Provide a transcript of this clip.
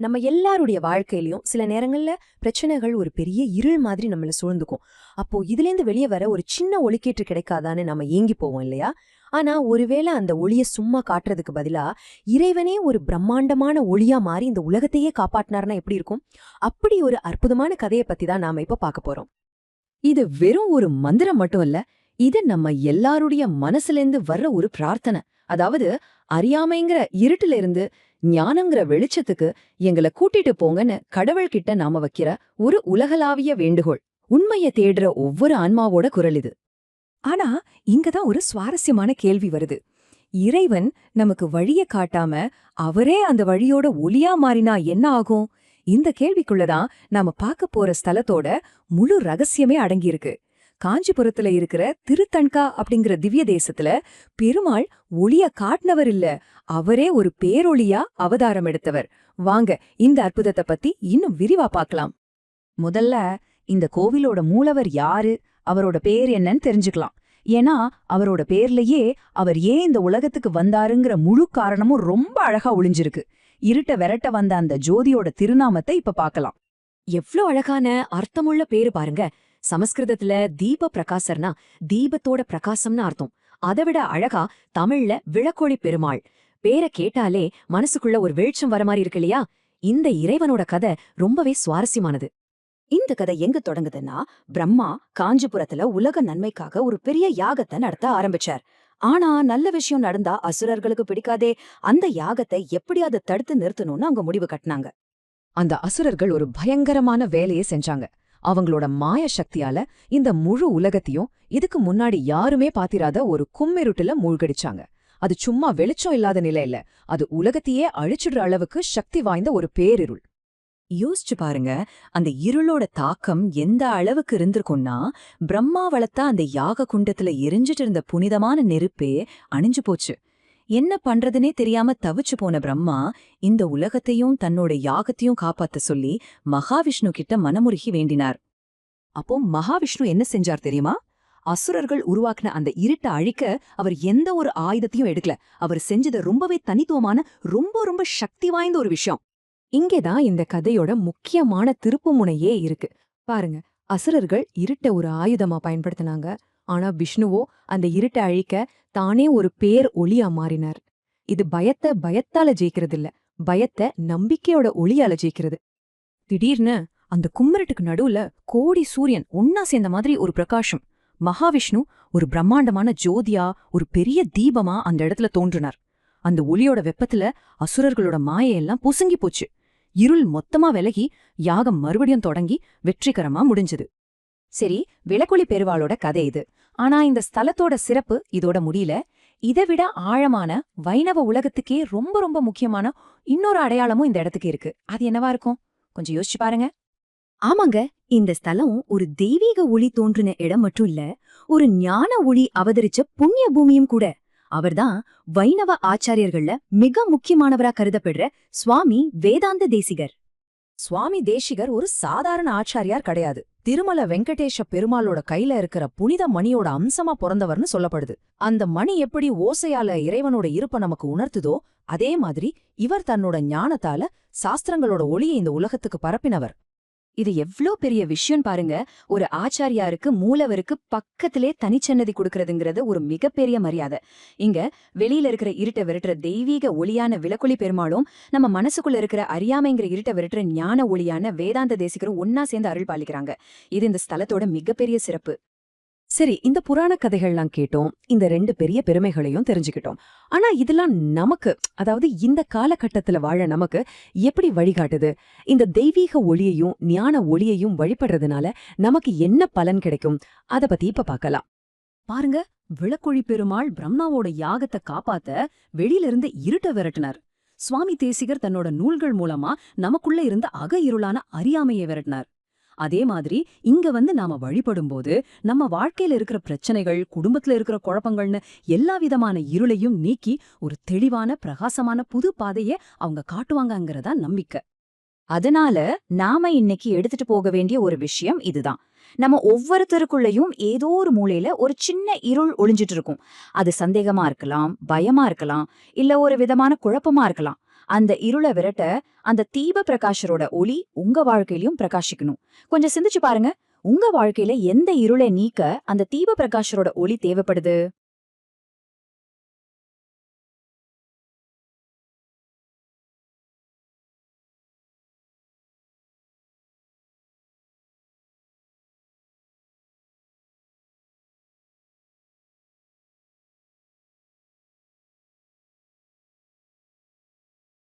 நம்ம எல்லாருடைய வாழ்க்கையிலையும் சில நேரங்கள்ல பிரச்சனைகள் ஒரு பெரிய இருள் மாதிரி நம்மளை சூழ்ந்துக்கும். அப்போ இதுலேருந்து வெளியே வர ஒரு சின்ன ஒளிக்கேற்று கிடைக்காதான்னு நம்ம ஏங்கி போவோம் இல்லையா? ஆனா ஒருவேளை அந்த ஒளியை சும்மா காட்டுறதுக்கு பதிலா இறைவனே ஒரு பிரம்மாண்டமான ஒளியா மாறி இந்த உலகத்தையே காப்பாட்டினார்னா எப்படி இருக்கும்? அப்படி ஒரு அற்புதமான கதையை பத்தி தான் நாம இப்ப பார்க்க போறோம். இது வெறும் ஒரு மந்திரம் மட்டும் இல்ல இது நம்ம எல்லாருடைய மனசுலேருந்து வர்ற ஒரு பிரார்த்தனை. அதாவது அறியாமைங்கிற இருட்டுல இருந்து ஞானங்கிற வெளிச்சத்துக்கு எங்களை கூட்டிட்டு போங்கன்னு கடவுள்கிட்ட நாம வைக்கிற ஒரு உலகளாவிய வேண்டுகோள். உண்மைய தேடுற ஒவ்வொரு ஆன்மாவோட குரல் இது. ஆனா இங்கதான் ஒரு சுவாரஸ்யமான கேள்வி வருது. இறைவன் நமக்கு வழிய காட்டாம அவரே அந்த வழியோட ஒளியா மாறினா என்ன ஆகும்? இந்த கேள்விக்குள்ளதான் நாம பார்க்க போற ஸ்தலத்தோட முழு ரகசியமே அடங்கியிருக்கு. காஞ்சிபுரத்துல இருக்கிற திருத்தன்கா அப்படிங்கிற திவ்ய தேசத்துல பெருமாள் ஒளிய காட்டினவர் இல்ல. அவரே ஒரு பேரொளியா அவதாரம் எடுத்தவர். வாங்க இந்த அற்புதத்தை பத்தி இன்னும் விரிவா பார்க்கலாம். முதல்ல இந்த கோவிலோட மூலவர் யாரு? அவரோட பேர் என்னன்னு தெரிஞ்சுக்கலாம். ஏன்னா அவரோட பேர்லயே அவர் ஏன் இந்த உலகத்துக்கு வந்தாருங்கிற முழு காரணமும் ரொம்ப அழகா ஒளிஞ்சிருக்கு. இருட்ட விரட்ட வந்த அந்த ஜோதியோட திருநாமத்தை இப்ப பார்க்கலாம். எவ்ளோ அழகான அர்த்தமுள்ள பேரு பாருங்க. சமஸ்கிருதத்துல தீப பிரகாசர்னா தீபத்தோட பிரகாசம்னு அர்த்தம். அதை விட அழகா தமிழ்ல விளக்கோழி பெருமாள் பேரை கேட்டாலே மனசுக்குள்ள ஒரு வெளிச்சம் வர மாதிரி இருக்கு இல்லையா? இந்த இறைவனோட கதை ரொம்பவே சுவாரஸ்யமானது. இந்த கதை எங்க தொடங்குதுன்னா பிரம்மா காஞ்சிபுரத்துல உலக நன்மைக்காக ஒரு பெரிய யாகத்தை நடத்த ஆரம்பிச்சார். ஆனா நல்ல விஷயம் நடந்தா அசுரர்களுக்கு பிடிக்காதே அந்த யாகத்தை எப்படியாவது தடுத்து நிறுத்தணும்னு அவங்க முடிவு கட்டினாங்க. அந்த அசுரர்கள் ஒரு பயங்கரமான வேலையை செஞ்சாங்க. அவங்களோட மாய சக்தியால இந்த முழு உலகத்தையும் இதுக்கு முன்னாடி யாருமே பாத்திராத ஒரு கும்மிருட்டுல மூழ்கடிச்சாங்க. அது சும்மா வெளிச்சம் இல்லாத நிலை இல்ல. அது உலகத்தையே அழிச்சிடுற அளவுக்கு சக்தி வாய்ந்த ஒரு பேரிருள். யோசிச்சு பாருங்க அந்த இருளோட தாக்கம் எந்த அளவுக்கு இருந்திருக்கும்னா பிரம்மா வளர்த்தா அந்த யாக குண்டத்துல எரிஞ்சிட்டு இருந்த புனிதமான நெருப்பே அணிஞ்சு போச்சு. என்ன பண்றதுனே தெரியாம தவிச்சு போன பிரம்மா இந்த உலகத்தையும் தன்னோட யாகத்தையும் காப்பாத்த சொல்லி மகாவிஷ்ணு கிட்ட மனமுருகி வேண்டினார். அப்போ மகாவிஷ்ணு என்ன செஞ்சார் தெரியுமா? அசுரர்கள் உருவாக்குன அந்த இருட்ட அழிக்க அவர் எந்த ஒரு ஆயுதத்தையும் எடுக்கல. அவர் செஞ்சது ரொம்பவே தனித்துவமான ரொம்ப ரொம்ப சக்தி வாய்ந்த ஒரு விஷயம். இங்கேதான் இந்த கதையோட முக்கியமான திருப்புமுனையே இருக்கு. பாருங்க அசுரர்கள் இருட்ட ஒரு ஆயுதமா பயன்படுத்தினாங்க. ஆனா விஷ்ணுவோ அந்த இருட்டை அழிக்க தானே ஒரு பேர் ஒளியா மாறினார். இது பயத்தை பயத்தால ஜெயிக்கிறது இல்ல பயத்தை நம்பிக்கையோட ஒளியால ஜெயிக்கிறது. திடீர்னு அந்த கும்மரட்டுக்கு நடுவுல கோடி சூரியன் ஒன்னா சேர்ந்த மாதிரி ஒரு பிரகாசம் மகாவிஷ்ணு ஒரு பிரம்மாண்டமான ஜோதியா ஒரு பெரிய தீபமா அந்த இடத்துல தோன்றினார். அந்த ஒளியோட வெப்பத்துல அசுரர்களோட மாயையெல்லாம் புசுங்கி போச்சு. இருள் மொத்தமா விலகி யாகம் மறுபடியும் தொடங்கி வெற்றிகரமா முடிஞ்சது. சரி விளக்குளி பெருவாளோட கதை இது. ஆனா இந்த ஸ்தலத்தோட சிறப்பு இதோட முடியல. இதை விட ஆழமான வைணவ உலகத்துக்கே ரொம்ப ரொம்ப முக்கியமான இன்னொரு அடையாளமும் இந்த இடத்துக்கு இருக்கு. அது என்னவா இருக்கும்? கொஞ்சம் யோசிச்சு பாருங்க. ஆமாங்க. இந்த ஸ்தலம் ஒரு தெய்வீக ஒளி தோன்றின இடம் மட்டும் இல்ல ஒரு ஞான ஒளி அவதரிச்ச புண்ணிய பூமியும் கூட. அவர்தான் வைணவ ஆச்சாரியர்கள்ல மிக முக்கியமானவரா கருதப்படுற சுவாமி வேதாந்த தேசிகர். சுவாமி தேசிகர் ஒரு சாதாரண ஆச்சாரியார் கிடையாது. திருமல வெங்கடேஷ பெருமாளோட கையில இருக்கிற புனித மணியோட அம்சமா பிறந்தவர்னு சொல்லப்படுது. அந்த மணி எப்படி ஓசையால இறைவனோட இருப்ப நமக்கு உணர்த்துதோ அதே மாதிரி இவர் தன்னோட ஞானத்தால சாஸ்திரங்களோட ஒளியை இந்த உலகத்துக்கு பரப்பினவர். இது எவ்ளோ பெரிய விஷயம் பாருங்க. ஒரு ஆச்சாரியாருக்கு மூலவருக்கு பக்கத்திலே தனிச்சன்னதி கொடுக்கறதுங்கிறது ஒரு மிகப்பெரிய மரியாதை. இங்க வெளியில இருக்கிற இருட்ட விரட்டுற தெய்வீக ஒளியான விளக்கொளி பெருமாளும் நம்ம மனசுக்குள்ள இருக்கிற அறியாமைங்கிற இருட்ட விரட்டுற ஞான ஒளியான வேதாந்த தேசிகரும் ஒன்னா சேர்ந்து அருள் பாலிக்கிறாங்க. இது இந்த ஸ்தலத்தோட மிகப்பெரிய சிறப்பு. சரி இந்த புராண கதைகள்லாம் கேட்டோம். இந்த ரெண்டு பெரிய பெருமைகளையும் தெரிஞ்சுக்கிட்டோம். ஆனா இதெல்லாம் நமக்கு அதாவது இந்த காலகட்டத்துல வாழ நமக்கு எப்படி வழிகாட்டுது? இந்த தெய்வீக ஒளியையும் ஞான ஒளியையும் வழிபடுறதுனால நமக்கு என்ன பலன் கிடைக்கும்? அத பத்தி இப்ப பார்க்கலாம் பாருங்க விளக்கொழி பெருமாள் பிரம்மாவோட யாகத்தை காப்பாத்த வெளியிலிருந்து இருட்ட விரட்டினார். சுவாமி தேசிகர் தன்னோட நூல்கள் மூலமா நமக்குள்ள இருந்த அக இருளான அறியாமையை விரட்டினார். அதே மாதிரி இங்க வந்து நாம வழிபடும்போது நம்ம வாழ்க்கையில இருக்கிற பிரச்சனைகள் குடும்பத்துல இருக்கிற குழப்பங்கள்னு எல்லா விதமான இருளையும் நீக்கி ஒரு தெளிவான பிரகாசமான புது பாதைய அவங்க காட்டுவாங்கங்கிறதா நம்பிக்கை. அதனால நாம இன்னைக்கு எடுத்துட்டு போக வேண்டிய ஒரு விஷயம் இதுதான். நம்ம ஒவ்வொருத்தருக்குள்ளயும் ஏதோ ஒரு மூலையில ஒரு சின்ன இருள் ஒளிஞ்சிட்டு இருக்கும். அது சந்தேகமா இருக்கலாம் பயமா இருக்கலாம் இல்ல ஒரு விதமான குழப்பமா இருக்கலாம். அந்த இருளை விரட்ட அந்த தீப பிரகாஷரோட ஒளி உங்க வாழ்க்கையிலயும் பிரகாசிக்கணும் கொஞ்சம் சிந்திச்சு பாருங்க. உங்க வாழ்க்கையில எந்த இருளை நீக்க அந்த தீப பிரகாஷரோட ஒளி தேவைப்படுது?